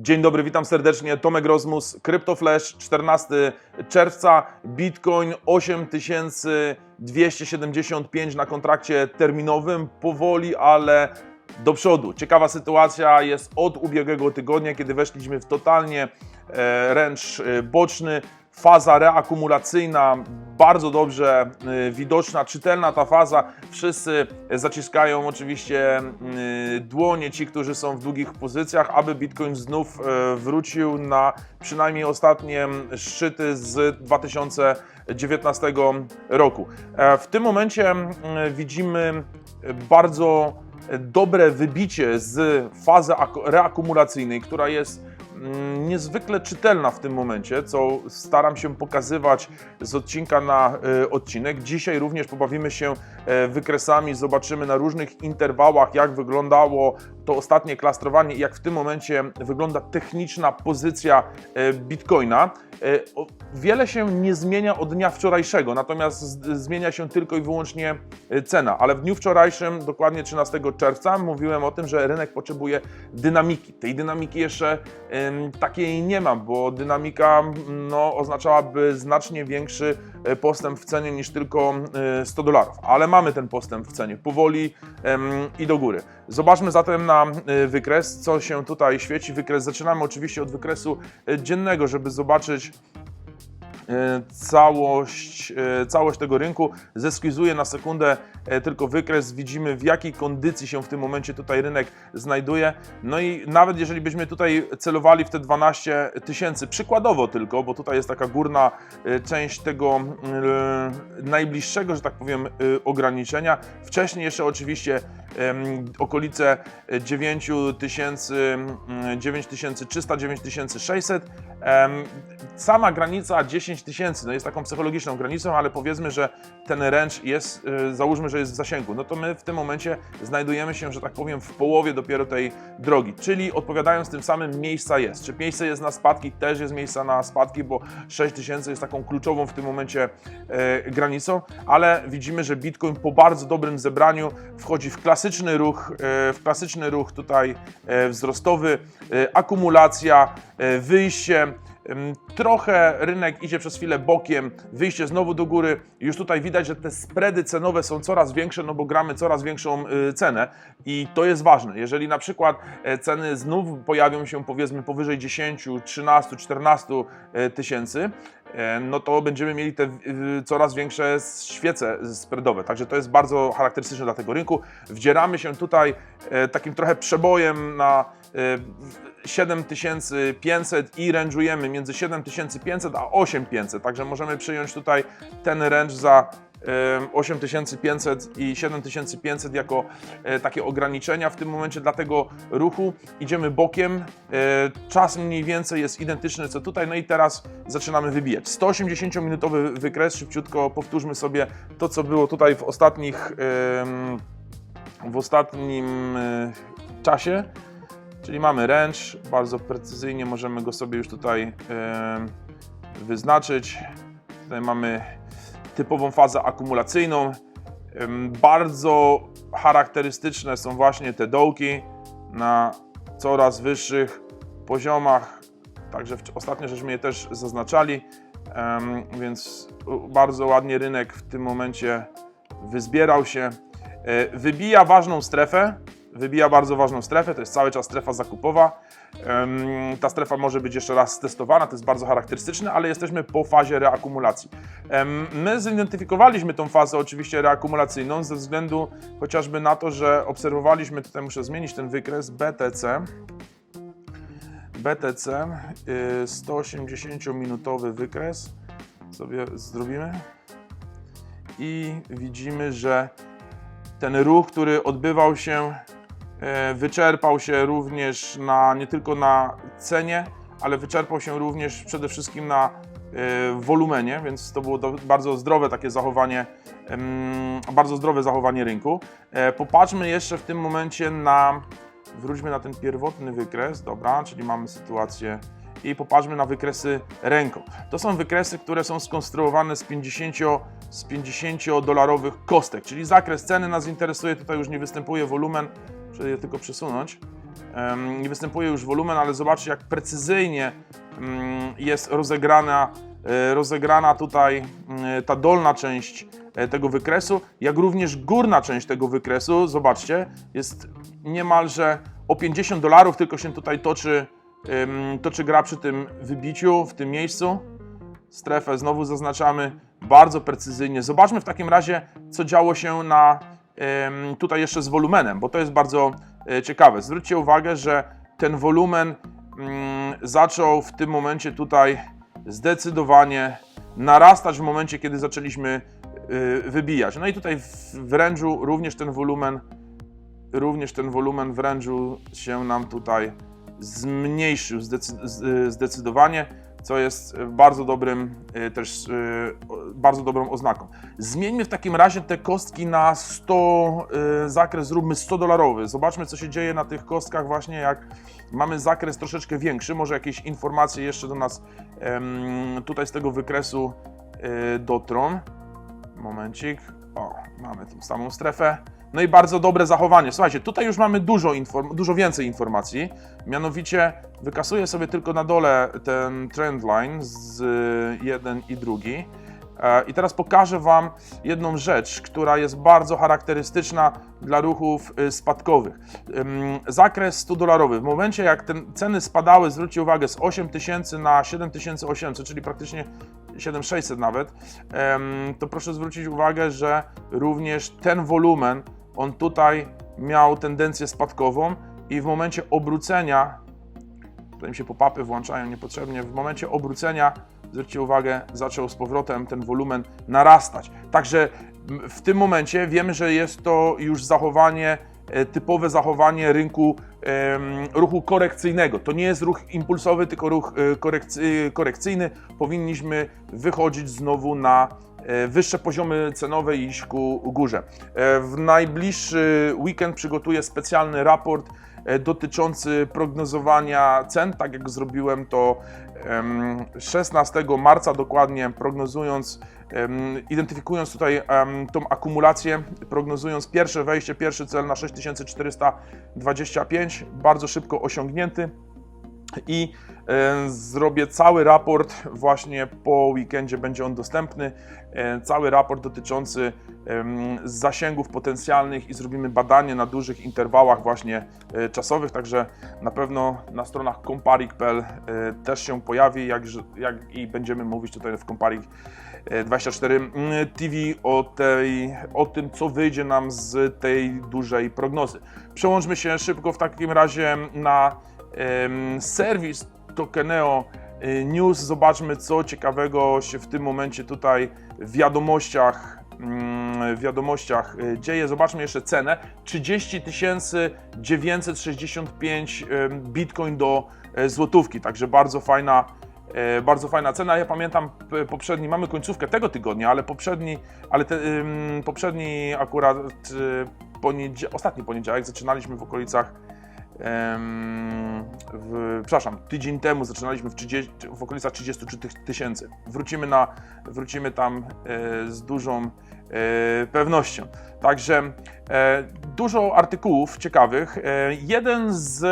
Dzień dobry, witam serdecznie. Tomek Rozmus, CryptoFlash, 14 czerwca, Bitcoin 8275 na kontrakcie terminowym. Powoli, ale do przodu. Ciekawa sytuacja jest od ubiegłego tygodnia, kiedy weszliśmy w totalnie e, ręcz e, boczny. Faza reakumulacyjna, bardzo dobrze e, widoczna, czytelna ta faza. Wszyscy zaciskają oczywiście e, dłonie, ci, którzy są w długich pozycjach, aby Bitcoin znów e, wrócił na przynajmniej ostatnie szczyty z 2019 roku. E, W tym momencie widzimy bardzo dobre wybicie z fazy ak- reakumulacyjnej, która jest niezwykle czytelna w tym momencie, co staram się pokazywać z odcinka na e, odcinek. Dzisiaj również pobawimy się e, wykresami, zobaczymy na różnych interwałach, jak wyglądało to ostatnie klastrowanie i jak w tym momencie wygląda techniczna pozycja e, Bitcoina. E, Wiele się nie zmienia od dnia wczorajszego, natomiast zmienia się tylko i wyłącznie cena. Ale w dniu wczorajszym, dokładnie 13 czerwca, mówiłem o tym, że rynek potrzebuje dynamiki. Tej dynamiki jeszcze takiej nie ma, bo dynamika no, oznaczałaby znacznie większy e, postęp w cenie niż tylko e, 100 dolarów. Ale mamy ten postęp w cenie, powoli i do góry. Zobaczmy zatem na e, wykres, co się tutaj świeci. Wykres zaczynamy oczywiście od wykresu e, dziennego, żeby zobaczyć e, całość, e, całość tego rynku. Zeskizuję na sekundę e, tylko wykres, widzimy w jakiej kondycji się w tym momencie tutaj rynek znajduje. No i nawet jeżeli byśmy tutaj celowali w te 12 tysięcy, przykładowo tylko, bo tutaj jest taka górna e, część tego e, najbliższego, że tak powiem, e, ograniczenia. Wcześniej jeszcze oczywiście okolice 9 tysięcy, mm, 9300, 9600. Em, Sama granica 10 tysięcy no jest taką psychologiczną granicą, ale powiedzmy, że ten range jest, e, załóżmy, że jest w zasięgu. No to my w tym momencie znajdujemy się, że tak powiem, w połowie dopiero tej drogi. Czyli odpowiadając tym samym, miejsca jest. Czy miejsce jest na spadki? Też jest miejsca na spadki, bo 6 tysięcy jest taką kluczową w tym momencie e, granicą, ale widzimy, że Bitcoin po bardzo dobrym zebraniu wchodzi w klasyczny ruch, e, w klasyczny ruch tutaj e, wzrostowy, e, akumulacja, wyjście. Trochę rynek idzie przez chwilę bokiem, wyjście znowu do góry. Już tutaj widać, że te spready cenowe są coraz większe, no bo gramy coraz większą cenę i to jest ważne. Jeżeli na przykład ceny znów pojawią się powiedzmy powyżej 10, 13, 14 e, tysięcy, no to będziemy mieli te coraz większe świece spreadowe. Także to jest bardzo charakterystyczne dla tego rynku. Wdzieramy się tutaj e, takim trochę przebojem na e, 7500 i range'ujemy między 7500 a 8500, także możemy przyjąć tutaj ten range za 8500 i 7500 jako e, takie ograniczenia w tym momencie dla tego ruchu. Idziemy bokiem, e, czas mniej więcej jest identyczny co tutaj, no i teraz zaczynamy wybijać. 180-minutowy wykres, szybciutko powtórzmy sobie to, co było tutaj w ostatnich, w ostatnim e, czasie. Czyli mamy range, bardzo precyzyjnie możemy go sobie już tutaj wyznaczyć. Tutaj mamy typową fazę akumulacyjną. Bardzo charakterystyczne są właśnie te dołki na coraz wyższych poziomach. Także ostatnio żeśmy je też zaznaczali, więc bardzo ładnie rynek w tym momencie wyzbierał się. E, Wybija ważną strefę, wybija bardzo ważną strefę, to jest cały czas strefa zakupowa. Ta strefa może być jeszcze raz testowana, to jest bardzo charakterystyczne, ale jesteśmy po fazie reakumulacji. My zidentyfikowaliśmy tą fazę oczywiście reakumulacyjną ze względu chociażby na to, że obserwowaliśmy, tutaj muszę zmienić ten wykres, BTC. BTC, y, 180-minutowy wykres sobie zrobimy i widzimy, że ten ruch, który odbywał się, wyczerpał się również na, nie tylko na cenie, ale wyczerpał się również przede wszystkim na e, wolumenie, więc to było bardzo zdrowe takie zachowanie, bardzo zdrowe zachowanie rynku. E, Popatrzmy jeszcze w tym momencie na, wróćmy na ten pierwotny wykres, dobra, czyli mamy sytuację i popatrzmy na wykresy ręką. To są wykresy, które są skonstruowane z 50, z 50 dolarowych kostek, czyli zakres ceny nas interesuje, tutaj już nie występuje wolumen, je tylko przesunąć. nie występuje już wolumen, ale zobaczcie jak precyzyjnie mm, jest rozegrana, e, rozegrana tutaj mm, ta dolna część e, tego wykresu, jak również górna część tego wykresu, zobaczcie, jest niemalże o 50 dolarów, tylko się tutaj toczy, toczy gra przy tym wybiciu, w tym miejscu. Strefę znowu zaznaczamy bardzo precyzyjnie. Zobaczmy w takim razie, co działo się na, tutaj jeszcze z wolumenem, bo to jest bardzo e, ciekawe. Zwróćcie uwagę, że ten wolumen mm, zaczął w tym momencie tutaj zdecydowanie narastać w momencie, kiedy zaczęliśmy y, wybijać. No i tutaj w, range'u również ten wolumen również ten wolumen w range'u się nam tutaj zmniejszył z- zdecydowanie, co jest bardzo dobrym y, też y, bardzo dobrą oznaką. Zmieńmy w takim razie te kostki na 100 y, zakres, zróbmy 100 dolarowy. Zobaczmy co się dzieje na tych kostkach właśnie jak mamy zakres troszeczkę większy, może jakieś informacje jeszcze do nas tutaj z tego wykresu y, dotrą. Momencik. O, mamy tą samą strefę. No i bardzo dobre zachowanie. Słuchajcie, tutaj już mamy dużo, dużo więcej informacji. Mianowicie wykasuję sobie tylko na dole ten trendline z y, jeden i drugi. E, I teraz pokażę Wam jedną rzecz, która jest bardzo charakterystyczna dla ruchów y, spadkowych. Zakres 100 dolarowy. W momencie jak te ceny spadały, zwróćcie uwagę, z 8000 na 7800, czyli praktycznie 7600 nawet, to proszę zwrócić uwagę, że również ten wolumen, on tutaj miał tendencję spadkową i w momencie obrócenia, tutaj mi się pop-upy włączają niepotrzebnie, w momencie obrócenia, zwróćcie uwagę, zaczął z powrotem ten wolumen narastać. Także w tym momencie wiemy, że jest to już zachowanie, e, typowe zachowanie rynku ruchu korekcyjnego. To nie jest ruch impulsowy, tylko ruch e, korekcy, korekcyjny. Powinniśmy wychodzić znowu na e, wyższe poziomy cenowe i iść ku górze. E, W najbliższy weekend przygotuję specjalny raport e, dotyczący prognozowania cen, tak jak zrobiłem to em, 16 marca dokładnie, prognozując, identyfikując tutaj tą akumulację, prognozując pierwsze wejście, pierwszy cel na 6425, bardzo szybko osiągnięty. I e, zrobię cały raport właśnie po weekendzie będzie on dostępny, e, cały raport dotyczący em, zasięgów potencjalnych i zrobimy badanie na dużych interwałach właśnie e, czasowych, także na pewno na stronach comparik.pl e, też się pojawi, jak, jak i będziemy mówić tutaj w Comparik e, 24 mm, TV o, tej, o tym, co wyjdzie nam z tej dużej prognozy. Przełączmy się szybko w takim razie na serwis Tokeneo y, News. Zobaczmy, co ciekawego się w tym momencie tutaj w wiadomościach, wiadomościach y, dzieje. Zobaczmy jeszcze cenę. 30 965 em, bitcoin do e, złotówki, także bardzo fajna, e, bardzo fajna cena. Ja pamiętam poprzedni, mamy końcówkę tego tygodnia, ale poprzedni, ale te, poprzedni akurat y, ostatni poniedziałek zaczynaliśmy w okolicach w, przepraszam, tydzień temu zaczynaliśmy w, 30, w okolicach 33 ty- tysięcy. Wrócimy, na, wrócimy tam e, z dużą pewnością. Także e, dużo artykułów ciekawych. E, jeden z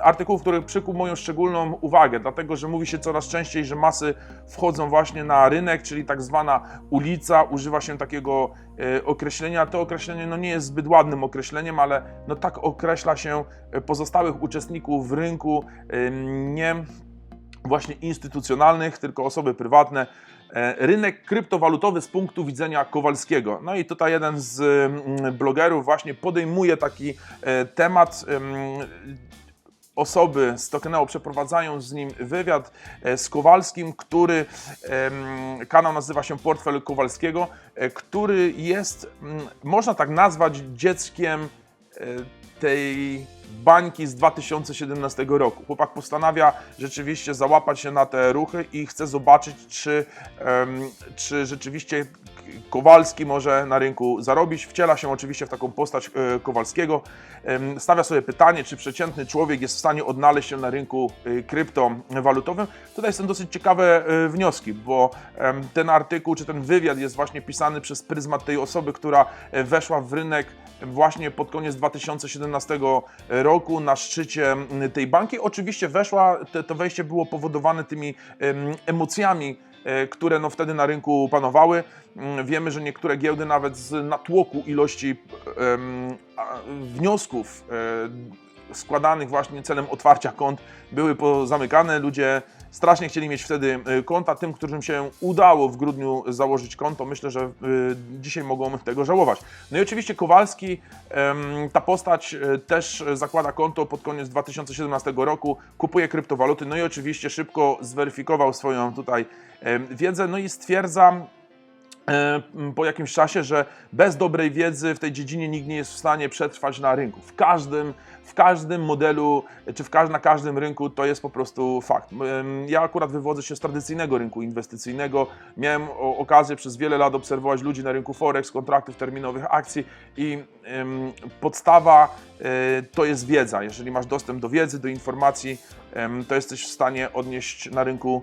artykułów, który przykuł moją szczególną uwagę, dlatego że mówi się coraz częściej, że masy wchodzą właśnie na rynek, czyli tak zwana ulica, używa się takiego e, określenia. To określenie no, nie jest zbyt ładnym określeniem, ale no, tak określa się e, pozostałych uczestników rynku, e, nie właśnie instytucjonalnych, tylko osoby prywatne. E, Rynek kryptowalutowy z punktu widzenia Kowalskiego. No i tutaj jeden z mm, blogerów właśnie podejmuje taki e, temat. em, Osoby z Tokeneo przeprowadzają z nim wywiad e, z Kowalskim, który kanał nazywa się Portfel Kowalskiego, który jest, mm, można tak nazwać, dzieckiem tej bańki z 2017 roku. Chłopak postanawia rzeczywiście załapać się na te ruchy i chce zobaczyć, czy, em, czy rzeczywiście Kowalski może na rynku zarobić. Wciela się oczywiście w taką postać e, Kowalskiego. Stawia sobie pytanie, czy przeciętny człowiek jest w stanie odnaleźć się na rynku e, kryptowalutowym. Tutaj są dosyć ciekawe e, wnioski, bo ten artykuł czy ten wywiad jest właśnie pisany przez pryzmat tej osoby, która weszła w rynek właśnie pod koniec 2017 roku na szczycie tej banki. Oczywiście weszła, to wejście było powodowane tymi em, emocjami, które no wtedy na rynku panowały. Mm, Wiemy, że niektóre giełdy nawet z natłoku ilości wniosków e, składanych właśnie celem otwarcia kont były pozamykane. Ludzie strasznie chcieli mieć wtedy e, konta. Tym, którym się udało w grudniu założyć konto, myślę, że e, dzisiaj mogą tego żałować. No i oczywiście Kowalski, ta postać e, też zakłada konto pod koniec 2017 roku, kupuje kryptowaluty, no i oczywiście szybko zweryfikował swoją tutaj wiedzę, no i stwierdza, po jakimś czasie, że bez dobrej wiedzy w tej dziedzinie nikt nie jest w stanie przetrwać na rynku. W każdym, w każdym modelu, czy w każ- na każdym rynku to jest po prostu fakt. Ja akurat wywodzę się z tradycyjnego rynku inwestycyjnego. Miałem okazję przez wiele lat obserwować ludzi na rynku Forex, kontraktów terminowych, akcji i em, podstawa e, to jest wiedza. Jeżeli masz dostęp do wiedzy, do informacji, em, to jesteś w stanie odnieść na rynku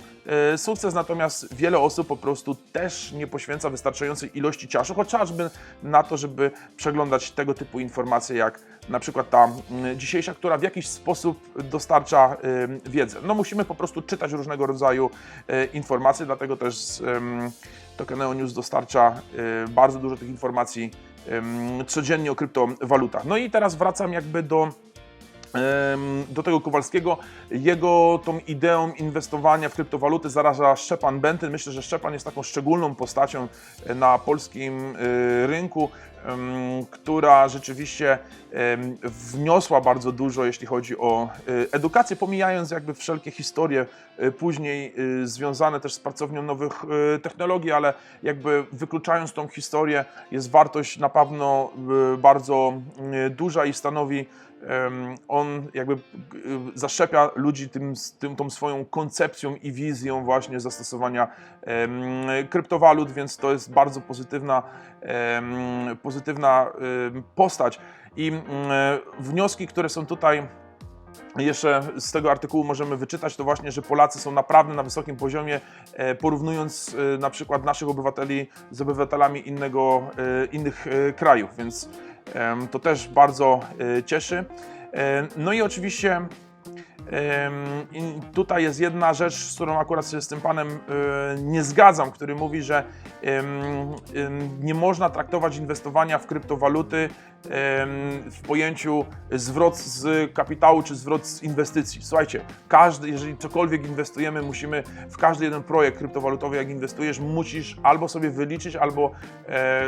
e, sukces. Natomiast wiele osób po prostu też nie poświęca wystarczającej ilości czasu, chociażby na to, żeby przeglądać tego typu informacje, jak na przykład ta dzisiejsza, która w jakiś sposób dostarcza wiedzę. No musimy po prostu czytać różnego rodzaju e, informacje, dlatego też Tokeneo News dostarcza e, bardzo dużo tych informacji codziennie o kryptowalutach. No i teraz wracam jakby do do tego Kowalskiego. Jego tą ideą inwestowania w kryptowaluty zaraża Szczepan Bentyn. Myślę, że Szczepan jest taką szczególną postacią e, na polskim rynku, która rzeczywiście wniosła bardzo dużo, jeśli chodzi o e, edukację, pomijając jakby wszelkie historie e, później e, związane też z pracownią nowych technologii, ale jakby wykluczając tą historię, jest wartość na pewno bardzo duża i stanowi on jakby zaszczepia ludzi tym, tym, tą swoją koncepcją i wizją właśnie zastosowania kryptowalut, więc to jest bardzo pozytywna, pozytywna postać. I wnioski, które są tutaj jeszcze z tego artykułu możemy wyczytać, to właśnie, że Polacy są naprawdę na wysokim poziomie, e, porównując e, na przykład naszych obywateli z obywatelami innego, e, innych krajów, więc to też bardzo e, cieszy. E, No i oczywiście i tutaj jest jedna rzecz, z którą akurat się z tym panem e, nie zgadzam, który mówi, że nie można traktować inwestowania w kryptowaluty w pojęciu zwrot z kapitału czy zwrot z inwestycji. Słuchajcie, każdy, jeżeli cokolwiek inwestujemy, musimy w każdy jeden projekt kryptowalutowy, jak inwestujesz, musisz albo sobie wyliczyć, albo e,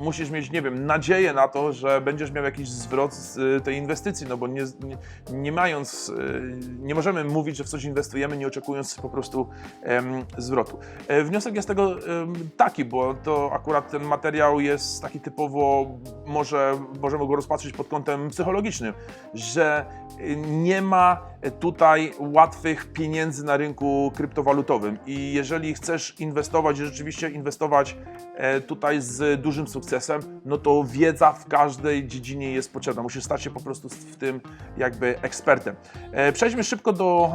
musisz mieć, nie wiem, nadzieję na to, że będziesz miał jakiś zwrot z tej inwestycji, no bo nie, nie, nie mając, e, nie możemy mówić, że w coś inwestujemy, nie oczekując po prostu em, zwrotu. E, wniosek jest tego em, taki, bo to akurat ten materiał jest taki typowo, może możemy go rozpatrzeć pod kątem psychologicznym, że y, nie ma tutaj łatwych pieniędzy na rynku kryptowalutowym i jeżeli chcesz inwestować rzeczywiście inwestować e, tutaj z dużym sukcesem, no to wiedza w każdej dziedzinie jest potrzebna. Musisz stać się po prostu w tym jakby ekspertem. E, Przejdźmy szybko do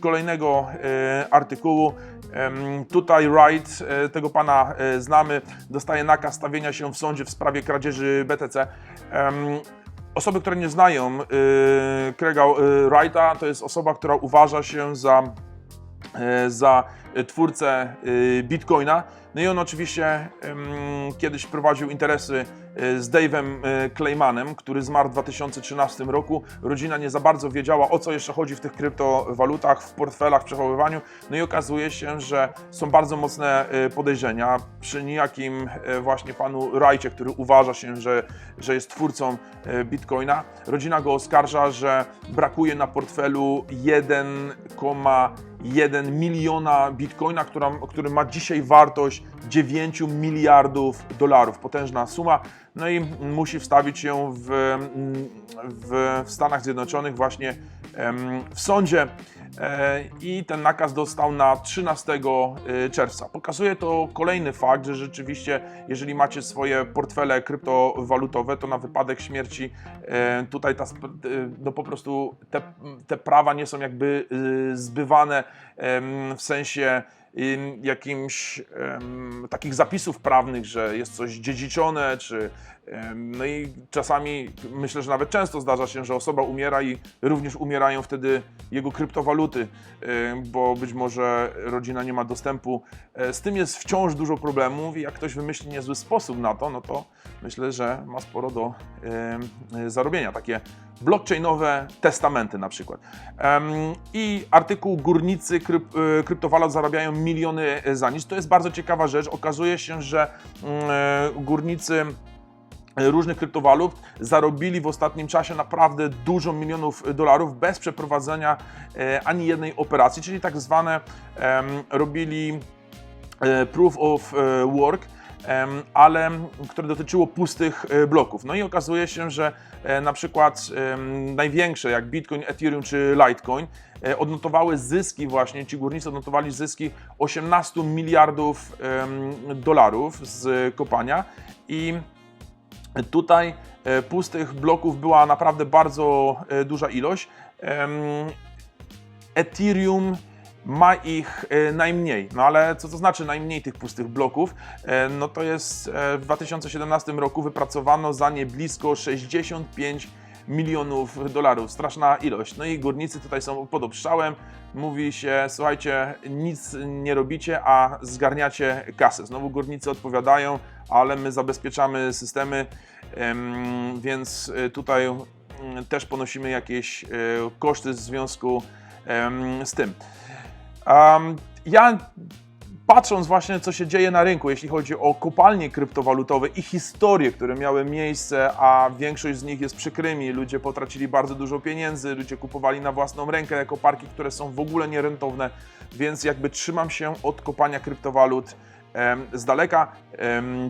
kolejnego e, artykułu. Tutaj Wright, e, tego pana e, znamy, dostaje nakaz stawienia się w sądzie w sprawie kradzieży BTC. Osoby, które nie znają y, Wrighta, to jest osoba, która uważa się za, za twórcę y, Bitcoina. No i on oczywiście kiedyś prowadził interesy y, z Dave'em y, Claymanem, który zmarł w 2013 roku. Rodzina nie za bardzo wiedziała, o co jeszcze chodzi w tych kryptowalutach, w portfelach, w przechowywaniu. No i okazuje się, że są bardzo mocne y, podejrzenia przy niejakim y, właśnie panu Wrightie, który uważa się, że, że jest twórcą y, Bitcoina. Rodzina go oskarża, że brakuje na portfelu 1,1 miliona Bitcoina, która, który ma dzisiaj wartość 9 miliardów dolarów. Potężna suma. No i musi wstawić się w, w, w Stanach Zjednoczonych właśnie w sądzie i ten nakaz dostał na 13 e, czerwca. Pokazuje to kolejny fakt, że rzeczywiście, jeżeli macie swoje portfele kryptowalutowe, to na wypadek śmierci e, tutaj ta, e, no po prostu te, te prawa nie są jakby e, zbywane w sensie jakimś takich zapisów prawnych, że jest coś dziedziczone, czy no i czasami myślę, że nawet często zdarza się, że osoba umiera i również umierają wtedy jego kryptowaluty, bo być może rodzina nie ma dostępu. E, Z tym jest wciąż dużo problemów i jak ktoś wymyśli niezły sposób na to, no to myślę, że ma sporo do zarobienia. Takie blockchainowe testamenty na przykład. I artykuł Górnicy kryp, e, kryptowalut zarabiają miliony za nic. To jest bardzo ciekawa rzecz. Okazuje się, że mm, e, górnicy e, różnych kryptowalut zarobili w ostatnim czasie naprawdę dużo milionów dolarów bez przeprowadzenia e, ani jednej operacji, czyli tak zwane robili e, proof of e, work, ale które dotyczyło pustych e, bloków. No i okazuje się, że e, na przykład największe jak Bitcoin, Ethereum czy Litecoin e, odnotowały zyski właśnie, ci górnicy odnotowali zyski 18 miliardów dolarów z kopania i Tutaj pustych bloków była naprawdę bardzo duża ilość. Ethereum ma ich e, najmniej, no ale co to znaczy najmniej tych pustych bloków? E, No to jest e, w 2017 roku wypracowano za nie blisko 65 milionów dolarów. Straszna ilość. No i górnicy tutaj są pod obstrzałem. Mówi się, słuchajcie, nic nie robicie, a zgarniacie kasę. Znowu górnicy odpowiadają, ale my zabezpieczamy systemy, em, więc tutaj mm, też ponosimy jakieś koszty w związku z tym. Um, ja patrząc właśnie, co się dzieje na rynku, jeśli chodzi o kopalnie kryptowalutowe i historie, które miały miejsce, a większość z nich jest przykrymi, ludzie potracili bardzo dużo pieniędzy, ludzie kupowali na własną rękę koparki, które są w ogóle nierentowne, więc jakby trzymam się od kopania kryptowalut z daleka,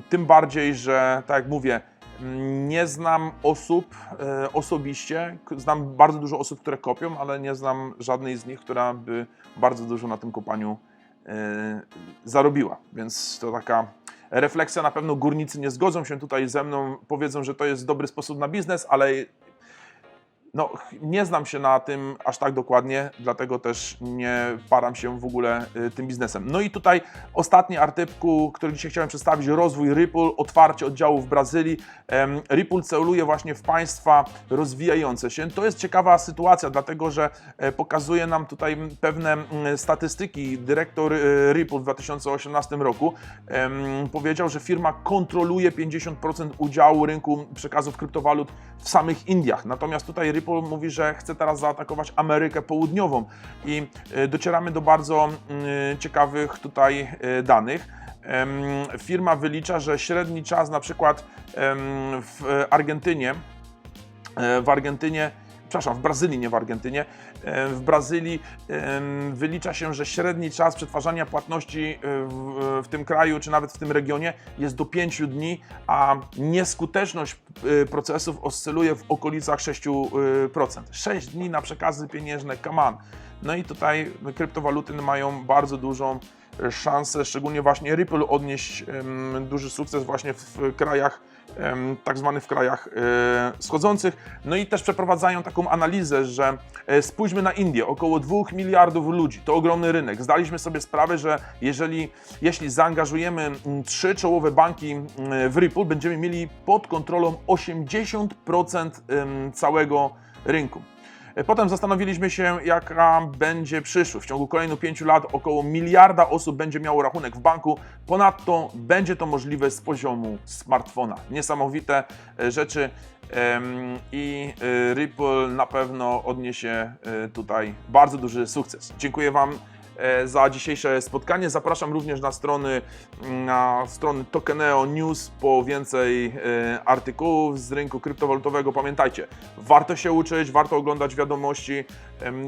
tym bardziej, że tak jak mówię, nie znam osób e, osobiście, znam bardzo dużo osób, które kopią, ale nie znam żadnej z nich, która by bardzo dużo na tym kopaniu e, zarobiła. Więc to taka refleksja. Na pewno górnicy nie zgodzą się tutaj ze mną, powiedzą, że to jest dobry sposób na biznes, ale no, nie znam się na tym aż tak dokładnie, dlatego też nie param się w ogóle y, tym biznesem. No i tutaj ostatni artykuł, który dzisiaj chciałem przedstawić, rozwój Ripple, otwarcie oddziału w Brazylii. Ripple celuje właśnie w państwa rozwijające się. To jest ciekawa sytuacja, dlatego że e, pokazuje nam tutaj pewne statystyki. Dyrektor y, Ripple w 2018 roku powiedział, że firma kontroluje 50% udziału rynku przekazów kryptowalut w samych Indiach. Natomiast tutaj Ripple mówi, że chce teraz zaatakować Amerykę Południową i y, docieramy do bardzo y, ciekawych tutaj y, danych. Firma wylicza, że średni czas na przykład w Argentynie E, w Argentynie, przepraszam, w Brazylii, nie w Argentynie, e, w Brazylii wylicza się, że średni czas przetwarzania płatności e, w, tym kraju, czy nawet w tym regionie jest do 5 dni, a nieskuteczność e, procesów oscyluje w okolicach 6%. 6 dni na przekazy pieniężne, come on. No i tutaj kryptowaluty mają bardzo dużą szansę, szczególnie właśnie Ripple odnieść duży sukces właśnie w krajach tak zwanych w krajach e, wschodzących. No i też przeprowadzają taką analizę, że e, spójrzmy na Indię, około 2 miliardów ludzi, to ogromny rynek. Zdaliśmy sobie sprawę, że jeżeli jeśli zaangażujemy trzy czołowe banki w Ripple, będziemy mieli pod kontrolą 80% em, całego rynku. Potem zastanowiliśmy się, jaka będzie przyszłość. W ciągu kolejnych 5 lat około miliarda osób będzie miało rachunek w banku. Ponadto będzie to możliwe z poziomu smartfona. Niesamowite e, rzeczy i e, Ripple na pewno odniesie e, tutaj bardzo duży sukces. Dziękuję Wam za dzisiejsze spotkanie. Zapraszam również na strony, na strony Tokeneo News po więcej e, artykułów z rynku kryptowalutowego. Pamiętajcie, warto się uczyć, warto oglądać wiadomości.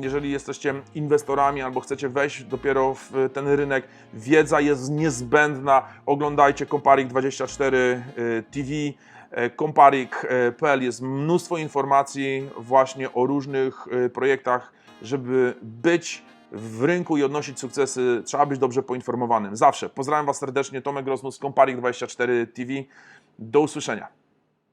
Jeżeli jesteście inwestorami albo chcecie wejść dopiero w ten rynek, wiedza jest niezbędna. Oglądajcie Comparik24 e, TV. E, Comparik.pl jest mnóstwo informacji właśnie o różnych e, projektach, żeby być w rynku i odnosić sukcesy, trzeba być dobrze poinformowanym. Zawsze. Pozdrawiam Was serdecznie, Tomek Rosmus, Comparik24 TV. Do usłyszenia.